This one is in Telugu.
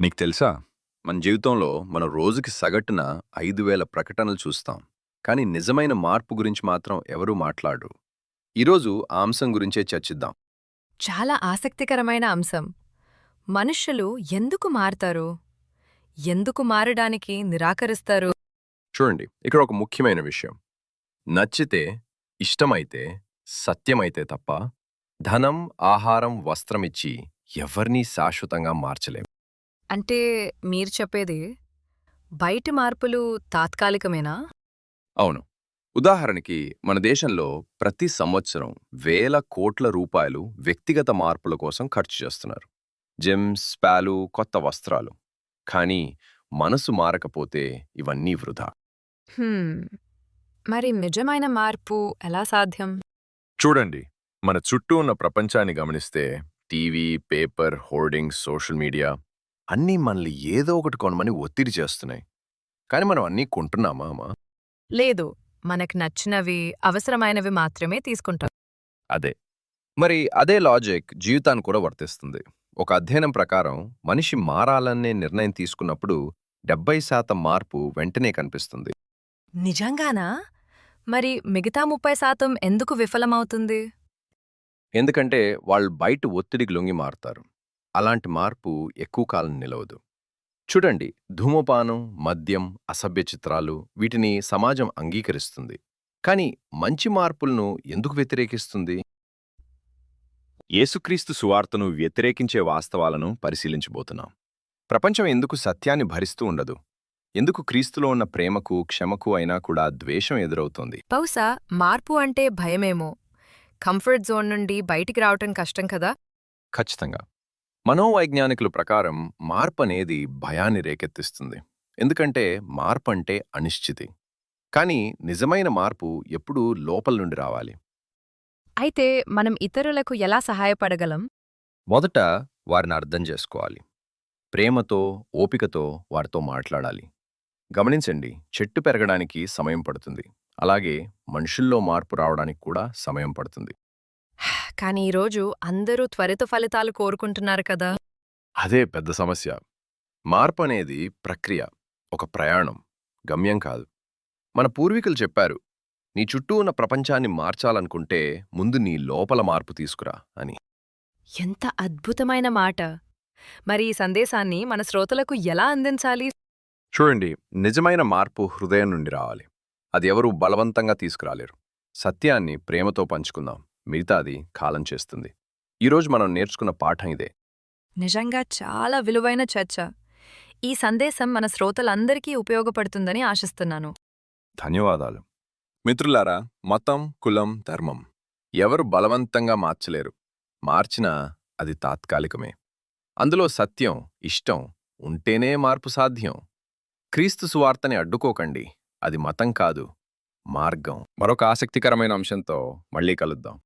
నీకు తెలుసా? మన జీవితంలో మనం రోజుకి సగటున ఐదు వేల ప్రకటనలు చూస్తాం. కానీ నిజమైన మార్పు గురించి మాత్రం ఎవరూ మాట్లాడరు. ఈరోజు ఆ అంశం గురించే చర్చిద్దాం. చాలా ఆసక్తికరమైన అంశం. మనుష్యులు ఎందుకు మారతారు? ఎందుకు మారడానికి నిరాకరిస్తారు? చూడండి ఇక్కడ ఒక ముఖ్యమైన విషయం. నచ్చితే ఇష్టమైతే సత్యమైతే తప్ప ధనం ఆహారం వస్త్రమిచ్చి ఎవరినీ శాశ్వతంగా మార్చలేం. అంటే మీరు చెప్పేది బయటి మార్పులు తాత్కాలికమేనా? అవును. ఉదాహరణకి మన దేశంలో ప్రతి సంవత్సరం వేల కోట్ల రూపాయలు వ్యక్తిగత మార్పుల కోసం ఖర్చు చేస్తున్నారు. జిమ్స్ స్పాలు కొత్త వస్త్రాలు. కానీ మనసు మారకపోతే ఇవన్నీ వృధా. హ్మ్. మరి నిజమైన మార్పు ఎలా సాధ్యం? చూడండి. మన చుట్టూ ఉన్న ప్రపంచాన్ని గమనిస్తే TV paper hoardings social media అన్నీ మనల్ని ఏదో ఒకటి కొనమని ఒత్తిడి చేస్తున్నాయి. కానీ మనం అన్నీ కొంటున్నామా అమ్మా? లేదు. మనకు నచ్చినవి అవసరమైనవి మాత్రమే తీసుకుంటాం. అదే. మరి అదే లాజిక్ జీవితాన్ని కూడా వర్తిస్తుంది. ఒక అధ్యయనం ప్రకారం మనిషి మారాలనే నిర్ణయం తీసుకున్నప్పుడు డెబ్బై శాతం మార్పు వెంటనే కనిపిస్తుంది. నిజంగానా? మరి మిగతా ముప్పై శాతం ఎందుకు విఫలమవుతుంది? ఎందుకంటే వాళ్ళు బయట ఒత్తిడికి లొంగి మారుతారు. అలాంటి మార్పు ఎక్కువ కాలం నిలవదు. చూడండి ధూమపానం మద్యం అసభ్య చిత్రాలు వీటిని సమాజం అంగీకరిస్తుంది. కానీ మంచి మార్పులను ఎందుకు వ్యతిరేకిస్తుంది? యేసుక్రీస్తు సువార్తను వ్యతిరేకించే వాస్తవాలను పరిశీలించబోతున్నాం. ప్రపంచం ఎందుకు సత్యాన్ని భరిస్తూ ఉండదు? ఎందుకు క్రీస్తులో ఉన్న ప్రేమకు క్షమకు అయినా కూడా ద్వేషం ఎదురవుతోంది? బహుశా మార్పు అంటే భయమేమో. కంఫర్ట్ జోన్ నుండి బయటికి రావటం కష్టం కదా? ఖచ్చితంగా. మనోవైజ్ఞానికుల ప్రకారం మార్పు అనేది భయాన్ని రేకెత్తిస్తుంది. ఎందుకంటే మార్పు అంటే అనిశ్చితి. కానీ నిజమైన మార్పు ఎప్పుడూ లోపల నుండి రావాలి. అయితే మనం ఇతరులకు ఎలా సహాయపడగలం? మొదట వారిని అర్థం చేసుకోవాలి. ప్రేమతో ఓపికతో వారితో మాట్లాడాలి. గమనించండి చెట్టు పెరగడానికి సమయం పడుతుంది. అలాగే మనుషుల్లో మార్పు రావడానికి కూడా సమయం పడుతుంది. కానీ ఈరోజు అందరూ త్వరిత ఫలితాలు కోరుకుంటున్నారు కదా? అదే పెద్ద సమస్య. మార్పు అనేది ప్రక్రియ ఒక ప్రయాణం గమ్యం కాదు. మన పూర్వీకులు చెప్పారు నీ చుట్టూ ఉన్న ప్రపంచాన్ని మార్చాలనుకుంటే ముందు నీ లోపల మార్పు తీసుకురా అని. ఎంత అద్భుతమైన మాట! మరి ఈ సందేశాన్ని మన శ్రోతలకు ఎలా అందించాలి? చూడండి నిజమైన మార్పు హృదయం నుండి రావాలి. అది ఎవరూ బలవంతంగా తీసుకురాలేరు. సత్యాన్ని ప్రేమతో పంచుకుందాం. మిగతాది కాలం చేస్తుంది. ఈరోజు మనం నేర్చుకున్న పాఠం ఇదే. నిజంగా చాలా విలువైన చర్చ. ఈ సందేశం మన శ్రోతలందరికీ ఉపయోగపడుతుందని ఆశిస్తున్నాను. ధన్యవాదాలు. మిత్రులారా మతం కులం ధర్మం ఎవరు బలవంతంగా మార్చలేరు. మార్చినా అది తాత్కాలికమే. అందులో సత్యం ఇష్టం ఉంటేనే మార్పు సాధ్యం. క్రీస్తు సువార్తని అడ్డుకోకండి. అది మతం కాదు మార్గం. మరొక ఆసక్తికరమైన అంశంతో మళ్ళీ కలుద్దాం.